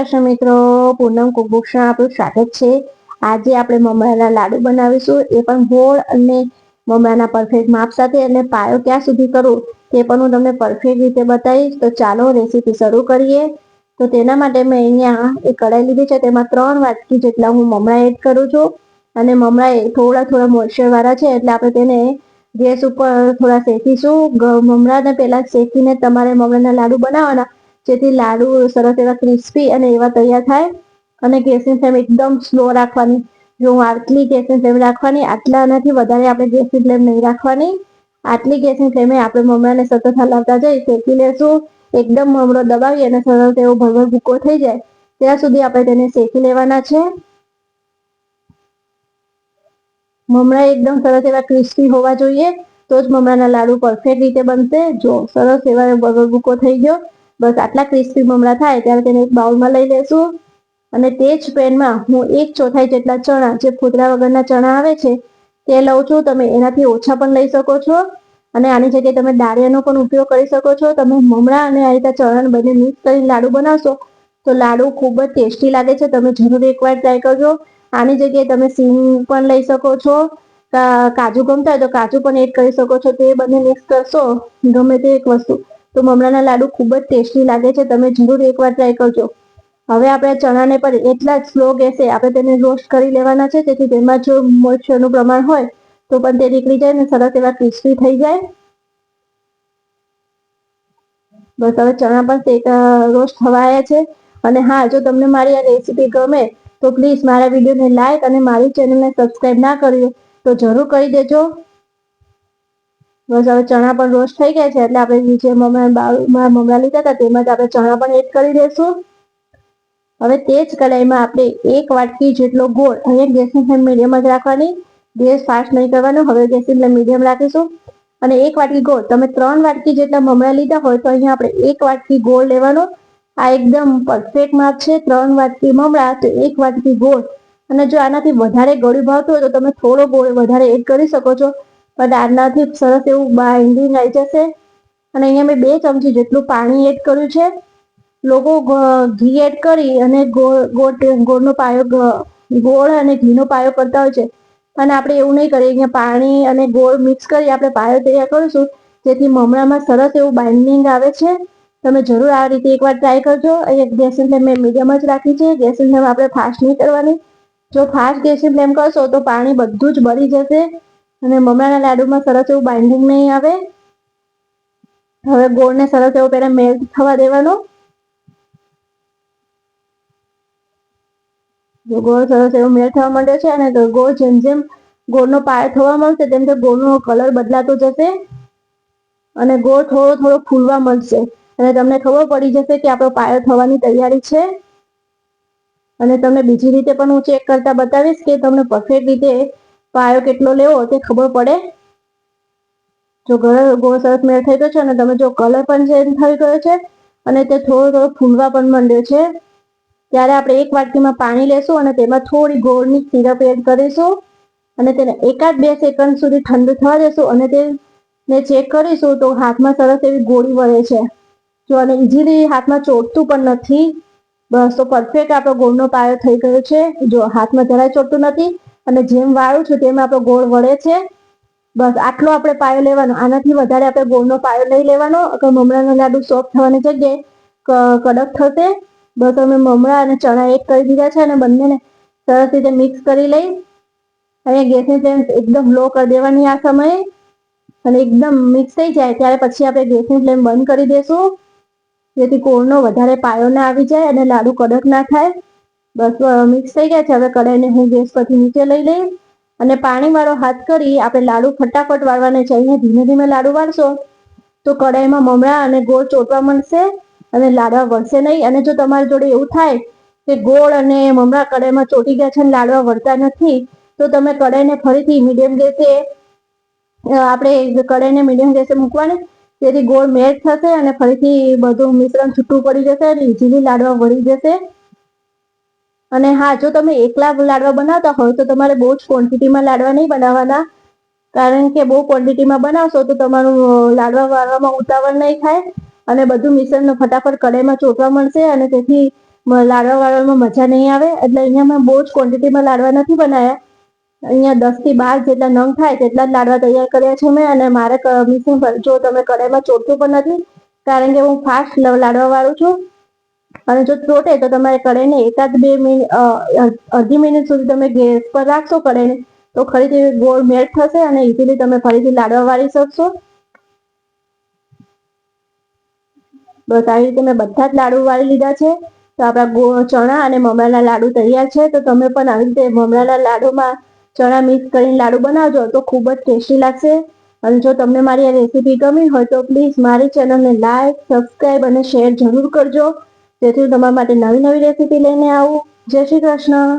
કૃષ્ણ મિત્રો, પૂનમ કુકબુક્સમાં આપણું સ્વાગત છે. આજે આપણે મમરાના લાડુ બનાવીશું. એ પણ ગોળ અને મમરાના પરફેક્ટ માપ સાથે અને પાયો ક્યાં સુધી કરું તે પણ હું તમને પરફેક્ટ રીતે બતાવીશ. તો ચાલો રેસીપી શરૂ કરીએ. તો તેના માટે મેં અહીંયા એક કઢાઈ લીધી છે. તેમાં ત્રણ વાટકી જેટલા હું મમરા એડ કરું છું. અને મમરા થોડા થોડા મોઈશ્ચરવાળા છે એટલે આપણે તેને ગેસ ઉપર થોડા શેકીશું. મમરાને પહેલાં શેકીને તમારે મમરાના લાડુ બનાવવાના. જેથી લાડુ સરસ એવા ક્રિસ્પી અને એવા તૈયાર થાય અને ગેસની ફ્લેમ એકદમ સ્લો રાખવાની. જો આટલી ગેસની ફ્લેમ રાખવાની, આટલા નથી વધારે આપણે ગેસની ફ્લેમ નહીં રાખવાની. આટલી ગેસની ફ્લેમે આપણે મમરાને સતત હલાવતા જઈ શેકી લેશું એકદમ મમરો દબાવી અને સરસ એવો ભરભર ભૂકો થઈ જાય. ત્યાં સુધી આપણે તેને શેકી લેવાના છે. મમરા એકદમ સરસ એવા ક્રિસ્પી હોવા જોઈએ, તો જ મમરાના લાડુ પરફેક્ટ રીતે બનશે. જો સરસ એવા ભરભર ભૂકો થઈ ગયો બસ આટલા ક્રિસ્પી મમરા થાય ત્યારે તેને એક બાઉલમાં લઈ લેશું. અને તે જ પેનમાં હું એક ચોથાઈ જેટલા ચણા, જે ફૂદરા વગરના ચણા આવે છે, તે લઉં છું. તમે એનાથી ઓછા પણ લઈ શકો છો. અને આની જગ્યાએ તમે દાળિયાનો પણ ઉપયોગ કરી શકો છો. તમે મમરા અને આ રીતે ચણાને બંને મિક્સ કરીને લાડુ બનાવશો, તો લાડુ ખૂબ જ ટેસ્ટી લાગે છે. તમે જરૂર એકવાર ટ્રાય કરજો. આની જગ્યાએ તમે સિંગ પણ લઈ શકો છો. કાજુ ગમતા હોય તો કાજુ પણ એડ કરી શકો છો. તે બંને મિક્સ કરશો. ગમે તે એક વસ્તુ. તો મમરાના લાડુ ખૂબ જ ટેસ્ટી લાગે છે. તમે જરૂર એકવાર ટ્રાય કરજો. હવે આપણે ચણાને પણ એટલા જ સ્લો ગેસે આપણે તેને રોસ્ટ કરી લેવાના છે. તેથી તેમાં જો મોઇશ્ચરનું પ્રમાણ હોય તો પણ તે નીકળી જાય ને સરસ એવા ક્રિસ્પી થઈ જાય. બસ હવે ચણા પણ રોસ્ટ થવાયા છે. અને હા, જો તમને મારી આ રેસીપી ગમે તો પ્લીઝ મારા વિડીયોને લાઈક અને મારી ચેનલને સબસ્ક્રાઈબ ના કર્યું તો જરૂર કરી દેજો. બસ હવે ચણા પણ રોસ્ટ થઈ ગયા છે એટલે આપણે મમરા મમરા લીધા હતા, તેમાં જ આપણે ચણા પણ એડ કરી દઈશું હવે તે જ કડાઈમાં આપણે એક વાટકી જેટલો ગોળ અહીંયા ગેસની ફ્લેમ મીડિયમ જ રાખવાની. ગેસ ફાસ્ટ નહીં કરવાનો, હવે ગેસની ફ્લેમ મીડિયમ રાખીશું. અને એક વાટકી ગોળ, તમે ત્રણ વાટકી જેટલા મમરા લીધા હોય તો અહીંયા આપણે એક વાટકી ગોળ લેવાનો. આ એકદમ પરફેક્ટ માપ છે, ત્રણ વાટકી મમરા તો એક વાટકી ગોળ. અને જો આનાથી વધારે ગળ્યું ભાવતું હોય તો તમે થોડો ગોળ વધારે એડ કરી શકો છો. આનાથી સરસ એવું બાઇન્ડિંગ આવી જશે. અને અહીંયા મેં બે ચમચી જેટલું પાણી એડ કર્યું છે. લોકો ઘી એડ કરી અને ગોળ ગોળનો પાયો ગોળ અને ઘીનો પાયો કરતા હોય છે. અને આપણે એવું નહીં કરીએ, અહીંયા પાણી અને ગોળ મિક્સ કરી આપણે પાયો તૈયાર કરીશું. જેથી મમરામાં સરસ એવું બાઇન્ડિંગ આવે છે. તમે જરૂર આ રીતે એકવાર ટ્રાય કરજો. અહીંયા ગેસની ફ્લેમ મેં મીડિયમ જ રાખી છે. ગેસની ફ્લેમ આપણે ફાસ્ટ નહીં કરવાની. જો ફાસ્ટ ગેસની ફ્લેમ કરશો તો પાણી બધું જ બળી જશે. અને મમરાના લાડુમાં સરસ એવું બાઇન્ડિંગ નહીં આવે. હવે ગોળને સરસ એવો પહેલાં મેલ્ટ થવા દેવાનો. ગોળ સરસ એવો મેલ્ટ થવા માંડ્યો છે અને ગોળ જેમ જેમ ગોળનો પાયો થવા મળશે તેમ તેમ ગોળનો કલર બદલાતો જશે. અને ગોળ થોડો થોડો ફૂલવા મળશે અને તમને ખબર પડી જશે કે આપણો પાયો થવાની તૈયારી છે. અને તમને બીજી રીતે પણ હું ચેક કરતા બતાવીશ કે તમને પરફેક્ટ રીતે પાયો કેટલો લેવો તે ખબર પડે? જો ગળો સરસ મેળ થઈ ગયો છે અને તમે જો કલર પણ ચેન્જ થઈ ગયો છે અને તે થોડો થોડો ફૂલવા પણ માંડ્યો છે. ત્યારે આપણે એક વાટકીમાં પાણી લેશું અને તેમાં થોડી ગોળની સિરપ એડ કરીશું અને તેને એકાદ બે સેકન્ડ સુધી ઠંડુ થવા દેશું અને તેને ચેક કરીશું તો હાથમાં સરસ એવી ગોળી વળે છે. જો અને ઇઝીલી હાથમાં ચોટતું પણ નથી, બસ તો પરફેક્ટ આપણો ગોળનો પાયો થઈ ગયો છે. જો હાથમાં જરાય ચોટતું નથી અને જેમ વાળું છું તેમ આપણો ગોળ વળે છે. બસ આટલો આપણે પાયો લેવાનો. આનાથી વધારે આપણે ગોળનો પાયો નહીં લેવાનો. કે મમરાનો લાડુ સોફ્ટ થવાની જગ્યાએ કડક થશે. બસ અમે મમરા અને ચણા એક કરી દીધા છે અને બંનેને સરસ રીતે મિક્સ કરી લઈ અને ગેસની ફ્લેમ એકદમ લો કરી દેવાની આ સમયે. અને એકદમ મિક્સ થઈ જાય ત્યારે પછી આપણે ગેસની ફ્લેમ બંધ કરી દેશું. જેથી કોળનો વધારે પાયો ના આવી જાય અને લાડુ કડક ના થાય. બસ મિક્સ થઈ ગયા છે. હવે કઢાઈને હું ગેસ પરથી નીચે લઈ લઈ અને પાણીવાળો હાથ કરી આપણે લાડુ ફટાફટ વાળવાના છે. અહીંયા ધીમે ધીમે લાડુ વાળશો તો કઢાઈમાં મમરા અને ગોળ ચોટવા મળશે અને લાડવા વળશે નહીં. અને જો તમારી જોડે એવું થાય કે ગોળ અને મમરા કઢાઈમાં ચોટી ગયા છે અને લાડવા વળતા નથી, તો તમે કડાઈને ફરીથી મીડિયમ ગેસે આપણે કઢાઈને મીડિયમ ગેસે મૂકવાની. તેથી ગોળ મેચ થશે અને ફરીથી બધું મિશ્રણ છૂટું પડી જશે અને ઇઝીલી લાડવા વળી જશે. અને હા, જો તમે એકલા લાડવા બનાવતા હોય તો તમારે બહુ જ ક્વોન્ટિટીમાં લાડવા નહીં બનાવવાના. કારણ કે બહુ ક્વોન્ટિટીમાં બનાવશો તો તમારું લાડવા વાળવામાં ઉતાવળ નહીં થાય અને બધું મિશ્રણ ફટાફટ કઢાઈમાં ચોટવા મળશે અને તેથી લાડવા વાળવામાં મજા નહીં આવે. એટલે અહીંયા મેં બહુ જ ક્વોન્ટિટીમાં લાડવા નથી બનાવ્યા. અહીંયા દસથી બાર જેટલા નંગ થાય તેટલા જ લાડવા તૈયાર કર્યા છે મેં અને મારે મિશ્રણ જો તમે કડાઈમાં ચોટતું પણ નથી, કારણ કે હું ફાસ્ટ લાડવા વાળું છું. અને જો ચોટે તો તમારે કડાઈને એકાદ બે મિનિટ અડધી મિનિટ સુધી તમે ગેસ પર રાખશો કડાઈને તો ફરીથી ગોળ મેલ્ટ થશે અને ઇઝીલી તમે ફરીથી લાડવા વાળી શકશો. બસ આવી રીતે મેં બધા જ લાડુ વાળી લીધા છે. તો આપણા ચણા અને મમરાના લાડુ તૈયાર છે. તો તમે પણ આવી રીતે મમરાના લાડુમાં ચણા મિક્સ કરીને લાડુ બનાવજો, તો ખૂબ જ ટેસ્ટી લાગશે. અને જો તમને મારી આ રેસીપી ગમી હોય તો પ્લીઝ મારી ચેનલને લાઈક સબસ્ક્રાઈબ અને શેર જરૂર કરજો. જેથી હું તમારા માટે નવી નવી રેસીપી લઈને આવું. જય શ્રી કૃષ્ણ.